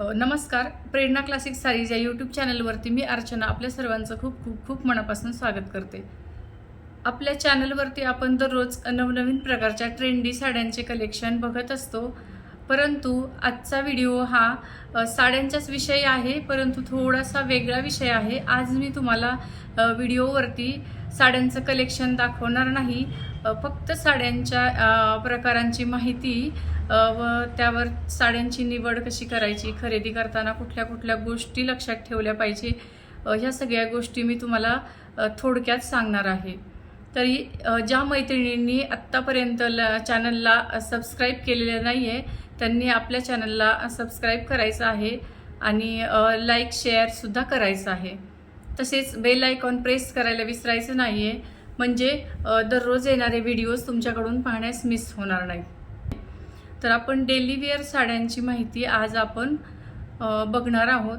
नमस्कार. Prerna classic sarees या YouTube चॅनलवरती मी अर्चना आपल्या सर्वांचं खूप खूप खूप मनापासून स्वागत करते. आपल्या चॅनलवरती आपण दररोज नवनवीन प्रकारच्या ट्रेंडी साड्यांचे कलेक्शन बघत असतो. परंतु आजचा व्हिडिओ हा साड्यांचाच विषय आहे परंतु थोडासा वेगळा विषय आहे. आज मी तुम्हाला व्हिडिओवरती साड्यांचं कलेक्शन दाखवणार नाही. फक्त साड्यांच्या प्रकारांची माहिती व त्यावर साड्यांची निवड कशी करायची खरेदी करताना कुठल्या कुठल्या गोष्टी लक्षात ठेवल्या पाहिजे ह्या सगळ्या गोष्टी मी तुम्हाला थोडक्यात सांगणार आहे. तरी ज्या मैत्रिणींनी आत्तापर्यंत ल चॅनलला सबस्क्राईब केलेलं नाही आहे त्यांनी आपल्या चॅनलला सबस्क्राईब करायचं आहे आणि लाईक शेअरसुद्धा करायचं आहे. तसेच बेल आयकॉन प्रेस करायला विसरायचं नाही आहे म्हणजे दररोज येणारे व्हिडिओज तुमच्याकडून पाहण्यास मिस होणार नाही. तर आपण डेली वेअर साड्यांची माहिती आज आपण बघणार आहोत.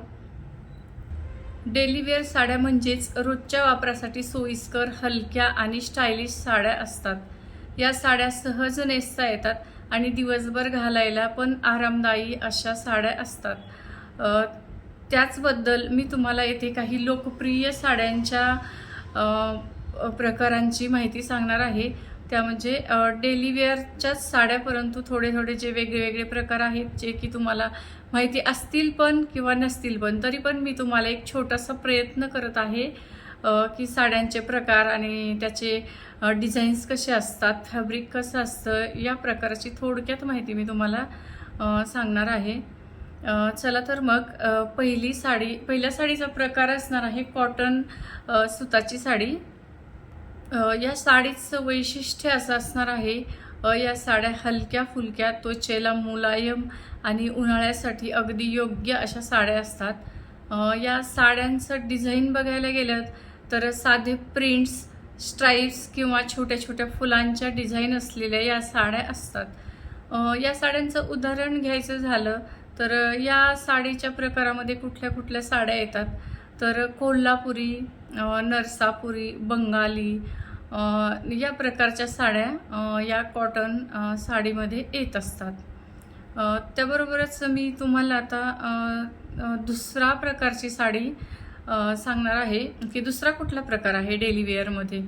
डेली वेअर साड्या म्हणजेच रोजच्या वापरासाठी सोयीस्कर हलक्या आणि स्टायलिश साड्या असतात. या साड्या सहज नेसता येतात आणि दिवसभर घालायला पण आरामदायी अशा साड्या असतात. त्याचबद्दल मी तुम्हाला येथे काही लोकप्रिय साड्यांच्या प्रकारांची माहिती सांगणार आहे. त्या म्हणजे डेली वेअरच्याच साड्या परंतु थोडे थोडे जे वेगळे वेगळे प्रकार आहेत जे की तुम्हाला माहिती असतील पण किंवा नसतील पण तरी पण मी तुम्हाला एक छोटासा प्रयत्न करत आहे की साड्यांचे प्रकार आणि त्याचे डिझाईन्स कसे असतात फॅब्रिक कसं असतं या प्रकारची थोडक्यात माहिती मी तुम्हाला सांगणार आहे. चला तर मग पहिली साडी पहिल्या साडीचा प्रकार असणार आहे कॉटन सुताची साडी. या साडीचं वैशिष्ट्य असं असणार आहे या साड्या हलक्या फुलक्या त्वचेला मुलायम आणि उन्हाळ्यासाठी अगदी योग्य अशा साड्या असतात. या साड्यांचं डिझाईन बघायला गेलं तर साधे प्रिंट्स स्ट्राईप्स किंवा छोट्या छोट्या फुलांच्या डिझाईन असलेल्या या साड्या असतात. या साड्यांचं उदाहरण घ्यायचं झालं तर या साडीच्या प्रकारामध्ये कुठल्या कुठल्या साड्या येतात? तर कोल्हापुरी नरसापुरी बंगाली या प्रकारच्या साड्या या कॉटन साडीमध्ये येत असतात. त्याबरोबरच मी तुम्हाला आता दुसरा प्रकारची साडी सांगणार आहे की दुसरा कुठला प्रकार आहे डेली वेअरमध्ये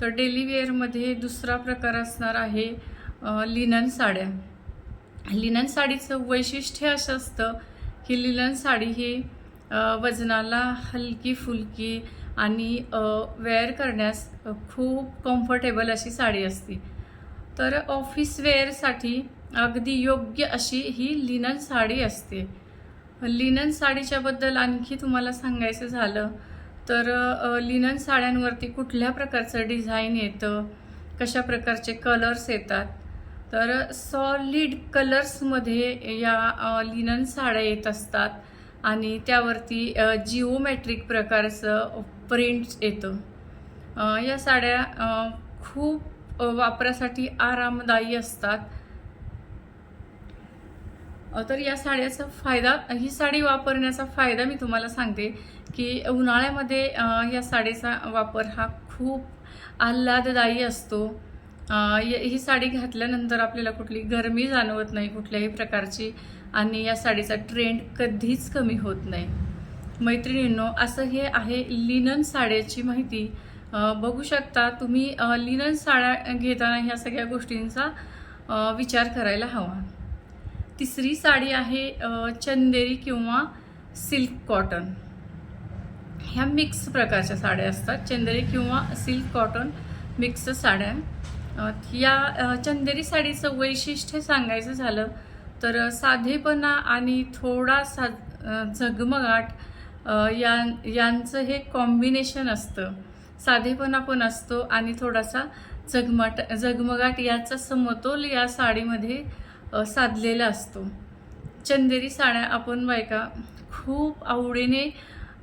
तर डेली वेअरमध्ये दुसरा प्रकार असणार आहे लिनन साड्या. लिनन साडीचं वैशिष्ट्य असं असतं की लिनन साडी ही वजनाला हलकी फुलकी आणि वेअर करण्यास खूप कम्फर्टेबल अशी साडी असते. तर ऑफिस वेअरसाठी अगदी योग्य अशी ही लिनन साडी असते. लिनन साडीच्याबद्दल आणखी तुम्हाला सांगायचं झालं तर लिनन साड्यांवरती कुठल्या प्रकारचं डिझाईन येतं? कशा प्रकारचे कलर्स येतात? तर सॉलिड कलर्समध्ये या लिनन साड्या येत असतात. आणि त्यावरती जिओमॅट्रिक प्रकारचं प्रिंट येतं. या साड्या खूप वापरासाठी आरामदायी असतात. तर या साड्याचा फायदा ही साडी वापरण्याचा फायदा मी तुम्हाला सांगते की उन्हाळ्यामध्ये या साडीचा वापर हा खूप आल्हाददायी असतो. य- ही साडी घातल्यानंतर आपल्याला कुठली गरमी जाणवत नाही कुठल्याही प्रकारची. आणि या साडीचा ट्रेंड कधीच कमी होत नाही. मैत्रिणींनो असं हे आहे लिनन साड्याची माहिती. बघू शकता तुम्ही लिनन साड्या घेताना ह्या सगळ्या गोष्टींचा विचार करायला हवा. तिसरी साडी आहे चंदेरी किंवा सिल्क कॉटन. ह्या मिक्स प्रकारच्या साड्या असतात. चंदेरी किंवा सिल्क कॉटन मिक्स साड्या. या चंदेरी साडीचं वैशिष्ट्य सांगायचं झालं तर साधेपणा आणि थोडासा सा झगमगाट या यांचं हे कॉम्बिनेशन असतं. साधेपणा पण असतो आणि थोडासा झगमट झगमगाट याचा समतोल या साडीमध्ये साधलेला असतो. चंदेरी साड्या आपण बायका खूप आवडीने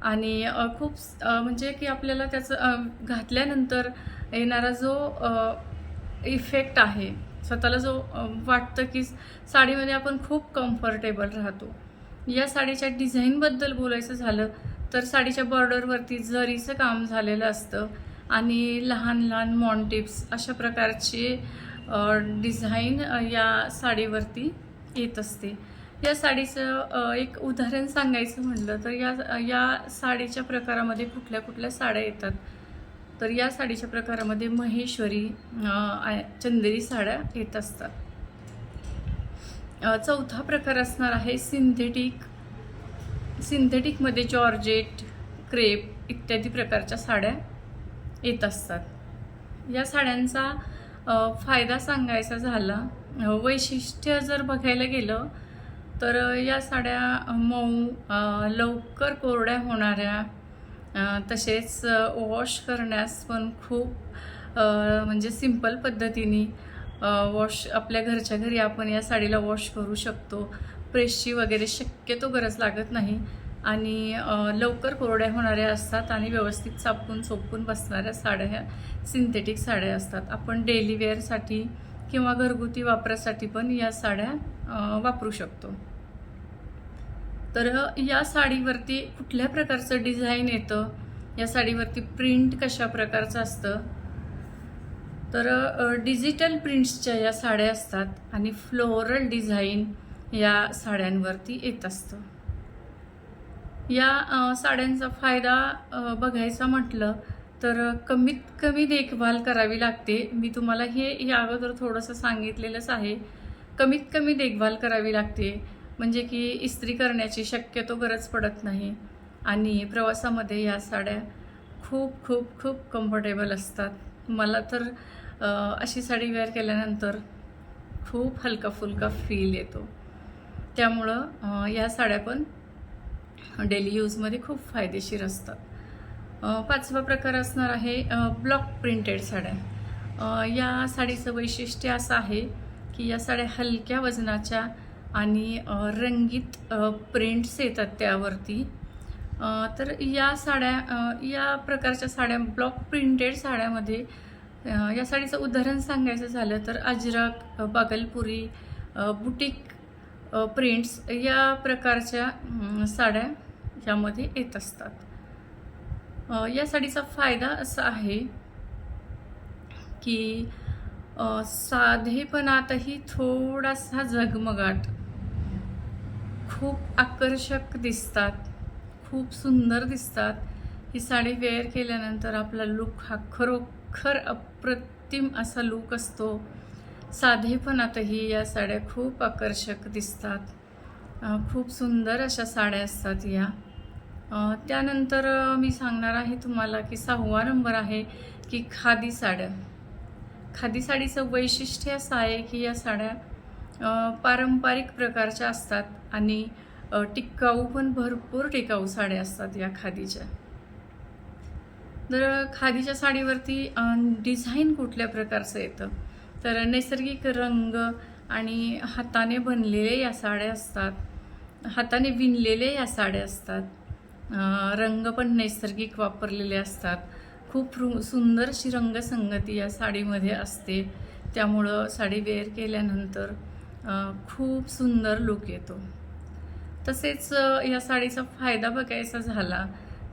आणि खूप म्हणजे की आपल्याला त्याचं घातल्यानंतर येणारा जो इफेक्ट आहे स्वतःला जो वाटतं की साडीमध्ये आपण खूप कम्फर्टेबल राहतो. या साडीच्या डिझाईनबद्दल बोलायचं झालं तर साडीच्या बॉर्डरवरती जरीचं काम झालेलं असतं आणि लहान लहान मॉन्टिप्स अशा प्रकारचे डिझाईन या साडीवरती येत असते. या साडीचं एक उदाहरण सांगायचं म्हणलं तर या या साडीच्या प्रकारामध्ये कुठल्या कुठल्या साड्या येतात? तर या साडीच्या प्रकारामध्ये महेश्वरी चंदेरी साड्या येत असतात. चौथा प्रकार असणार आहे सिंथेटिक. सिंथेटिकमध्ये जॉर्जेट क्रेप इत्यादी प्रकारच्या साड्या येत असतात. या साड्यांचा फायदा सांगायचा झाला वैशिष्ट्य जर बघायला गेलं तर या साड्या मऊ लवकर कोरड्या होणाऱ्या तसेच वॉश करण्यास पण खूप म्हणजे सिंपल पद्धतीने वॉश आपल्या घरच्या घरी आपण या साडीला वॉश करू शकतो. प्रेसची वगैरे शक्यतो गरज लागत नाही आणि लवकर कोरड्या होणाऱ्या असतात आणि व्यवस्थित चापून सोपून बसणाऱ्या साड्या ह्या सिंथेटिक साड्या असतात. आपण डेली वेअरसाठी किंवा घरगुती वापरासाठी पण या साड्या वापरू शकतो. तर या साडीवरती कुठल्या प्रकारचं डिझाईन येतं? या साडीवरती प्रिंट कशा प्रकारचं असतं? तर डिजिटल प्रिंट्सच्या या साड्या असतात आणि फ्लोरल डिझाईन या साड्यांवरती येत असतं. या साड्यांचा फायदा बघायचा म्हटलं तर कमीत कमी देखभाल करावी लागते. मी तुम्हाला हे या अगोदर थोडंसं सांगितलेलंच आहे. कमीत कमी देखभाल करावी लागते. म्हणजे की इस्त्री करण्याची शक्यतो गरज पडत नाही. आणि प्रवासामध्ये या साड्या खूप खूप खूप कम्फर्टेबल असतात. मला तर अशी साडी वेअर केल्यानंतर खूप हलका फुलका फील येतो. त्यामुळं या साड्या पण डेली यूजमध्ये खूप फायदेशीर असतात. पाचवा प्रकार असणार आहे ब्लॉक प्रिंटेड साड्या. या साडीचं वैशिष्ट्य असं आहे की या साड्या हलक्या वजनाच्या आणि रंगीत प्रिंट्स येतात त्यावरती. तर या साड्या या प्रकारच्या साड्या ब्लॉक प्रिंटेड साड्यामध्ये या साडीचं उदाहरण सांगायचं झालं तर अजरक बागलपुरी बुटीक प्रिंट्स या प्रकारच्या साड्या यामध्ये येत असतात. या साडीचा फायदा असा आहे की साधेपणातही थोडासा झगमगाट खूप आकर्षक दिसतात. खूप सुंदर दिसतात. ही साडी वेअर केल्यानंतर आपला लुक हा खरोखर अप्रतिम असा लुक असतो. साधेपणातही या साड्या खूप आकर्षक दिसतात. खूप सुंदर अशा साड्या असतात या. त्यानंतर मी सांगणार आहे तुम्हाला की सहावा नंबर आहे की खादी साड्या. खादी साडीचं वैशिष्ट्य असं आहे की या साड्या पारंपरिक प्रकारच्या असतात आणि टिकाऊ पण भरपूर टिकाऊ साड्या असतात या खादीच्या. तर खादीच्या साडीवरती डिझाईन कुठल्या प्रकारचं येतं? तर नैसर्गिक रंग आणि हाताने बनलेले या साड्या असतात. हाताने विणलेले या साड्या असतात. रंग पण नैसर्गिक वापरलेले असतात. खूप रु सुंदरशी रंगसंगती या साडीमध्ये असते. त्यामुळं साडी वेअर केल्यानंतर खूप सुंदर लुक येतो. तसेच या साडीचा फायदा बघायचा झाला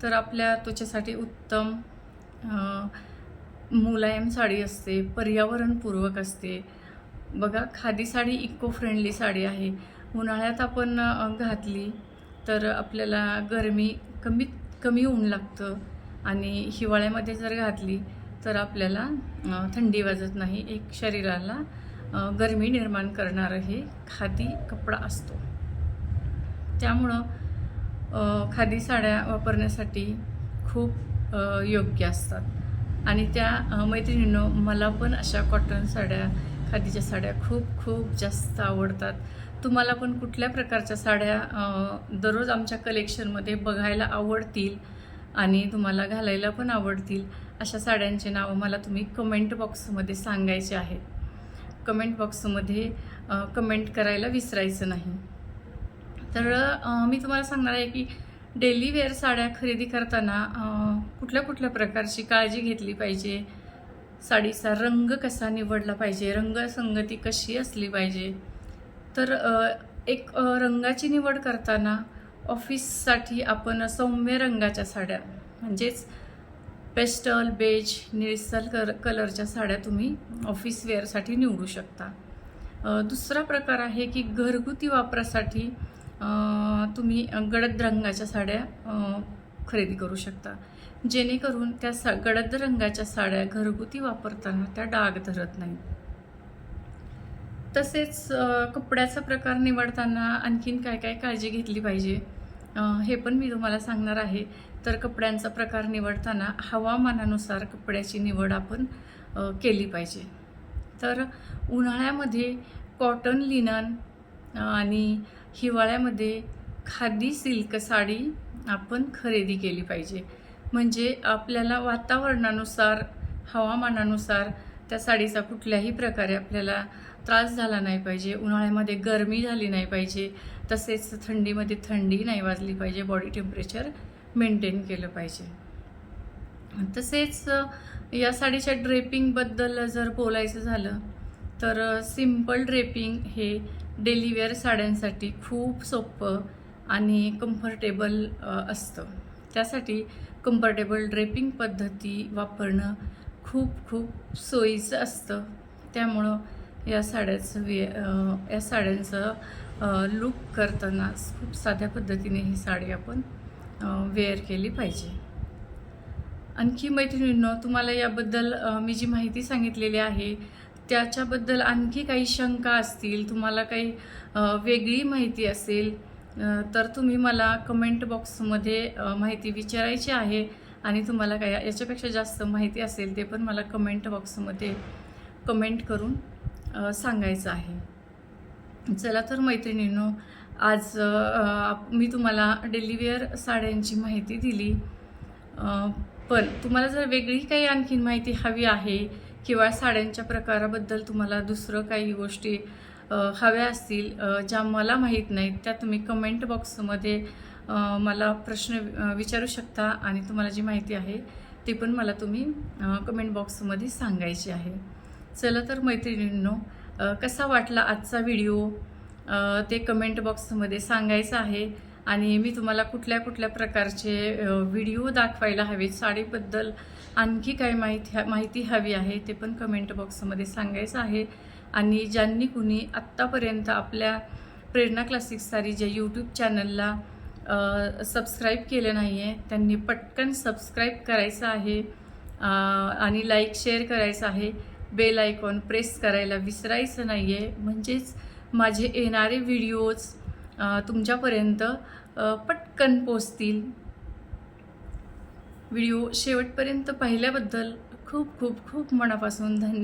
तर आपल्या त्वचेसाठी उत्तम मुलायम साडी असते पर्यावरणपूर्वक असते. बघा खादी साडी इको फ्रेंडली साडी आहे. उन्हाळ्यात आपण घातली तर आपल्याला गरमी कमीत कमी ऊन लागतं आणि हिवाळ्यामध्ये जर घातली तर आपल्याला थंडी वाजत नाही एक शरीराला गरमी निर्माण करणारं हे खादी कपडा असतो. त्यामुळं खादी साड्या वापरण्यासाठी खूप योग्य असतात. आणि त्या मैत्रिणीनं मला पण अशा कॉटन साड्या खादीच्या साड्या खूप खूप जास्त आवडतात. तुम्हाला पण कुठल्या प्रकारच्या साड्या दररोज आमच्या कलेक्शनमध्ये बघायला आवडतील आणि तुम्हाला घालायला पण आवडतील अशा साड्यांचे नावं मला तुम्ही कमेंट बॉक्समध्ये सांगायचे आहेत. कमेंट बॉक्समध्ये कमेंट करायला विसरायचं नाही. तर मी तुम्हाला सांगणार आहे की डेली वेअर साड्या खरेदी करताना कुठल्या कुठल्या प्रकारची काळजी घेतली पाहिजे? साडीचा रंग कसा निवडला पाहिजे? रंगसंगती कशी असली पाहिजे? तर एक रंगाची निवड करताना ऑफिससाठी आपण सौम्य रंगाच्या साड्या म्हणजेच पेस्टल बेज निळसर कर कलरच्या साड्या तुम्ही ऑफिस वेअरसाठी निवडू शकता. दुसरा प्रकार आहे की घरगुती वापरासाठी तुम्ही गडद रंगाच्या साड्या खरेदी करू शकता. जेणेकरून त्या सा गडद रंगाच्या साड्या घरगुती वापरताना त्या डाग धरत नाहीत. तसेच कपड्याचा प्रकार निवडताना आणखीन काय काय काळजी घेतली पाहिजे? हे पण मी तुम्हाला सांगणार आहे. तर कपड्यांचा प्रकार निवडताना हवामानानुसार कपड्याची निवड आपण केली पाहिजे. तर उन्हाळ्यामध्ये कॉटन लिनन आणि हिवाळ्यामध्ये खादी सिल्क साडी आपण खरेदी केली पाहिजे. म्हणजे आपल्याला वातावरणानुसार हवामानानुसार त्या साडीचा कुठल्याही प्रकारे आपल्याला त्रास झाला नाही पाहिजे. उन्हाळ्यामध्ये गरमी झाली नाही पाहिजे. तसेच थंडीमध्ये थंडी नाही वाजली पाहिजे बॉडी टेम्परेचर मेंटेन केलं पाहिजे. तसेच या साडीच्या ड्रेपिंगबद्दल जर बोलायचं झालं तर सिंपल ड्रेपिंग हे डेलीवेअर साड्यांसाठी खूप सोपं आणि कम्फर्टेबल असतं. त्यासाठी कम्फर्टेबल ड्रेपिंग पद्धती वापरणं खूप खूप सोयीचं असतं. त्यामुळं या साड्याचं वे या साड्यांचं लुक करताना खूप साध्या पद्धतीने ही साडी आपण वेअर केली पाहिजे. आणखी मैत्रिणींनो तुम्हाला याबद्दल मी जी माहिती सांगितलेली आहे त्याच्याबद्दल आणखी काही शंका असतील तुम्हाला काही वेगळी माहिती असेल तर तुम्ही मला कमेंट बॉक्समध्ये माहिती विचारायची आहे आणि तुम्हाला काय याच्यापेक्षा जास्त माहिती असेल ते पण मला कमेंट बॉक्समध्ये कमेंट करून सांगायचं आहे. चला तर मैत्रिणींनो आज आप- मी तुम्हाला डेलिवेअर साड्यांची माहिती दिली. पण तुम्हाला जर वेगळी काही आणखीन माहिती हवी आहे किंवा साड्यांच्या प्रकाराबद्दल तुम्हाला दुसरं काही गोष्टी हव्या असतील ज्या मला माहीत नाहीत त्या तुम्ही कमेंट बॉक्समध्ये मला प्रश्न विचारू शकता आणि तुम्हाला जी माहिती आहे ती पण मला तुम्ही कमेंट बॉक्समध्ये सांगायची आहे. चला तर मैत्रिणींनो कसा वाटला आजचा व्हिडिओ? ते कमेंट बॉक्समध्ये सांगायचं आहे. आणि मी तुम्हाला कुठल्या कुठल्या प्रकारचे व्हिडिओ दाखवायला हवेत साडीबद्दल आणखी काही माहिती माहिती हवी आहे ते पण कमेंट बॉक्समध्ये सांगायचं आहे. आणि ज्यांनी कुणी आत्तापर्यंत आपल्या प्रेरणा क्लासिक सारी ज्या यूट्यूब चॅनलला सबस्क्राईब केलं नाही आहे त्यांनी पटकन सबस्क्राईब करायचं आहे. आणि लाईक शेअर करायचं आहे. बेल आयकॉन प्रेस करायला विसरायचं नाही आहे म्हणजेच माझे येणारे व्हिडिओज तुमच्यापर्यंत पटकन पोचतील व्हिडिओ शेवटपर्यंत पाहिल्याबद्दल खूप खूप खूप मनापासून धन्यवाद.